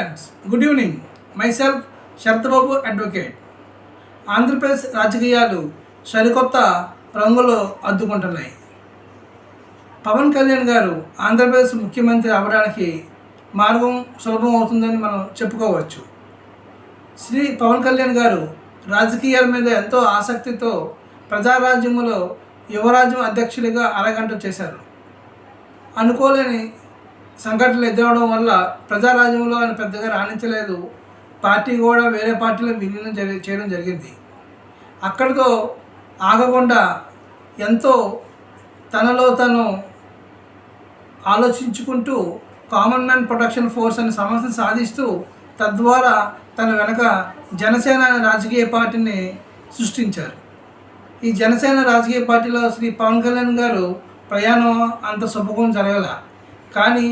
Friends good evening myself Sarath Babu advocate Andhra Pradesh రాజకీయాలు సరికొత్త రంగులు అద్దుకుంటున్నాయి. పవన్ కళ్యాణ్ గారు ఆంధ్రప్రదేశ్ ముఖ్యమంత్రి అవ్వడానికి మార్గం సులభం అవుతుందని మనం చెప్పుకోవచ్చు. శ్రీ పవన్ కళ్యాణ్ గారు రాజకీయాల మీద ఎంతో ఆసక్తితో ప్రజారాజ్యంలో యువరాజ్యం అధ్యక్షుడిగా అరగంట చేశారు. అనుకోలేని సంఘటనలు ఎదురవడం వల్ల ప్రజారాజ్యంలో ఆయన పెద్దగా రాణించలేదు. పార్టీ కూడా వేరే పార్టీలో విలీనం చేయడం జరిగింది. అక్కడితో ఆగకుండా ఎంతో తనలో తను ఆలోచించుకుంటూ కామన్ మ్యాన్ ప్రొటెక్షన్ ఫోర్స్ అనే సమస్యను సాధిస్తూ తద్వారా తన వెనక జనసేన అనే రాజకీయ పార్టీని సృష్టించారు. ఈ జనసేన రాజకీయ పార్టీలో శ్రీ పవన్ కళ్యాణ్ గారు ప్రయాణం అంత శుభకం జరగల. కానీ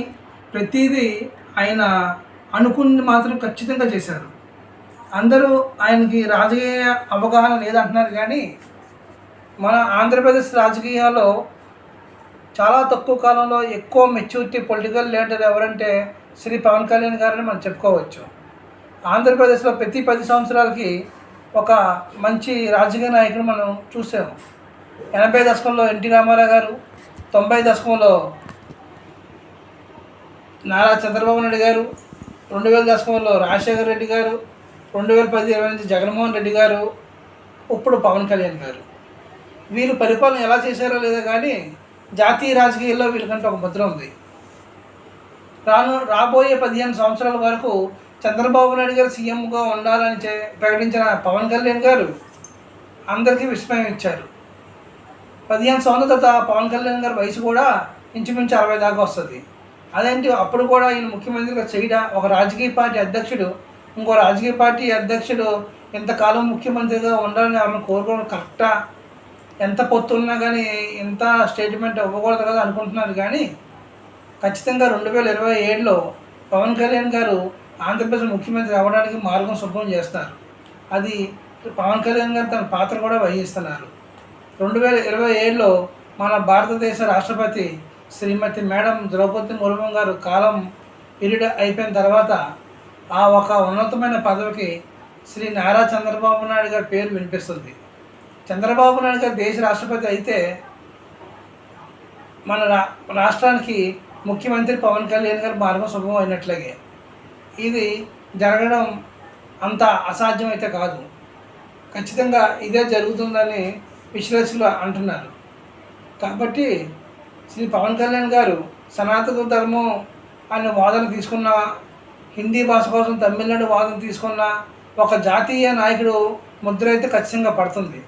ప్రతిదీ ఆయన అనుకుంది మాత్రం ఖచ్చితంగా చేశారు. అందరూ ఆయనకి రాజకీయ అవగాహన లేదంటున్నారు కానీ మన ఆంధ్రప్రదేశ్ రాజకీయాల్లో చాలా తక్కువ కాలంలో ఎక్కువ మెచ్యూరిటీ పొలిటికల్ లీడర్ ఎవరంటే శ్రీ పవన్ కళ్యాణ్ గారని మనం చెప్పుకోవచ్చు. ఆంధ్రప్రదేశ్లో ప్రతి పది సంవత్సరాలకి ఒక మంచి రాజకీయ నాయకుడు మనం చూసాము ఎనభై దశకంలో ఎన్టీ రామారావు గారు తొంభై దశకంలో నారా చంద్రబాబు నాయుడు గారు రెండు వేల దశకంలో రాజశేఖర రెడ్డి గారు రెండు వేల పది ఇరవై నుంచి జగన్మోహన్ రెడ్డి గారు ఇప్పుడు పవన్ కళ్యాణ్ గారు. వీరు పరిపాలన ఎలా చేశారో లేదో కానీ జాతీయ రాజకీయాల్లో వీళ్ళకంటే ఒక ముద్ర ఉంది. రాను రాబోయే పదిహేను సంవత్సరాల వరకు చంద్రబాబు నాయుడు గారు సీఎంగా ఉండాలని చే ప్రకటించిన పవన్ కళ్యాణ్ గారు అందరికీ విస్మయం ఇచ్చారు. పదిహేను సంవత్సరాల తర్వాత పవన్ కళ్యాణ్ గారి వయసు కూడా ఇంచుమించు అరవై దాకా వస్తుంది. అదేంటి అప్పుడు కూడా ఈయన ముఖ్యమంత్రిగా చేయడా ఒక రాజకీయ పార్టీ అధ్యక్షుడు ఇంకో రాజకీయ పార్టీ అధ్యక్షుడు ఇంతకాలం ముఖ్యమంత్రిగా ఉండాలని ఎవరిని కోరుకోవడం కరెక్టా? ఎంత పొత్తున్నా కానీ ఎంత స్టేట్మెంట్ ఇవ్వకూడదు కదా అనుకుంటున్నారు కానీ ఖచ్చితంగా రెండు వేల ఇరవై ఏడులో పవన్ కళ్యాణ్ గారు ఆంధ్రప్రదేశ్ ముఖ్యమంత్రి అవ్వడానికి మార్గం శుభ్రం చేస్తారు అది పవన్ కళ్యాణ్ గారు తన పాత్ర కూడా వహిస్తున్నారు. రెండు వేల ఇరవై ఏడులో మన భారతదేశ రాష్ట్రపతి శ్రీమతి మేడం ద్రౌపది ముర్ము గారు కాలం పీరియడ్ అయిపోయిన తర్వాత ఆ ఒక ఉన్నతమైన పదవికి శ్రీ నారా చంద్రబాబు నాయుడు గారి పేరు వినిపిస్తుంది. చంద్రబాబు నాయుడు గారు దేశ రాష్ట్రపతి అయితే మన రా రాష్ట్రానికి ముఖ్యమంత్రి పవన్ కళ్యాణ్ గారు మార్గం శుభం అయినట్లగే. ఇది జరగడం అంత అసాధ్యం అయితే కాదు. ఖచ్చితంగా ఇదే జరుగుతుందని విశ్లేషకులు అంటున్నారు. కాబట్టి శ్రీ పవన్ కళ్యాణ్ గారు సనాతన ధర్మం అనే వాదన తీసుకున్న హిందీ భాష కోసం తమిళనాడు వాదన తీసుకున్న ఒక జాతీయ నాయకుడు ముద్ర అయితే ఖచ్చితంగా పడుతుంది.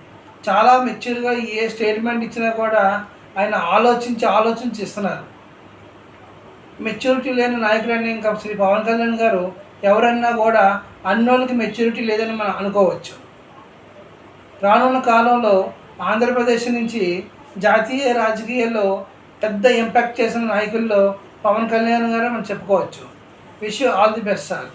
చాలా మెచ్యూర్గా ఏ స్టేట్మెంట్ ఇచ్చినా కూడా ఆయన ఆలోచించి ఆలోచించి ఇస్తున్నారు మెచ్యూరిటీ లేని నాయకుడని ఇంకా శ్రీ పవన్ కళ్యాణ్ గారు ఎవరన్నా కూడా అన్నోళ్ళకి మెచ్యూరిటీ లేదని మనం అనుకోవచ్చు. రానున్న కాలంలో ఆంధ్రప్రదేశ్ నుంచి జాతీయ రాజకీయాల్లో పెద్ద ఇంపాక్ట్ చేసిన నాయకుల్లో పవన్ కళ్యాణ్ గారు మనం చెప్పుకోవచ్చు. Wish all the best sir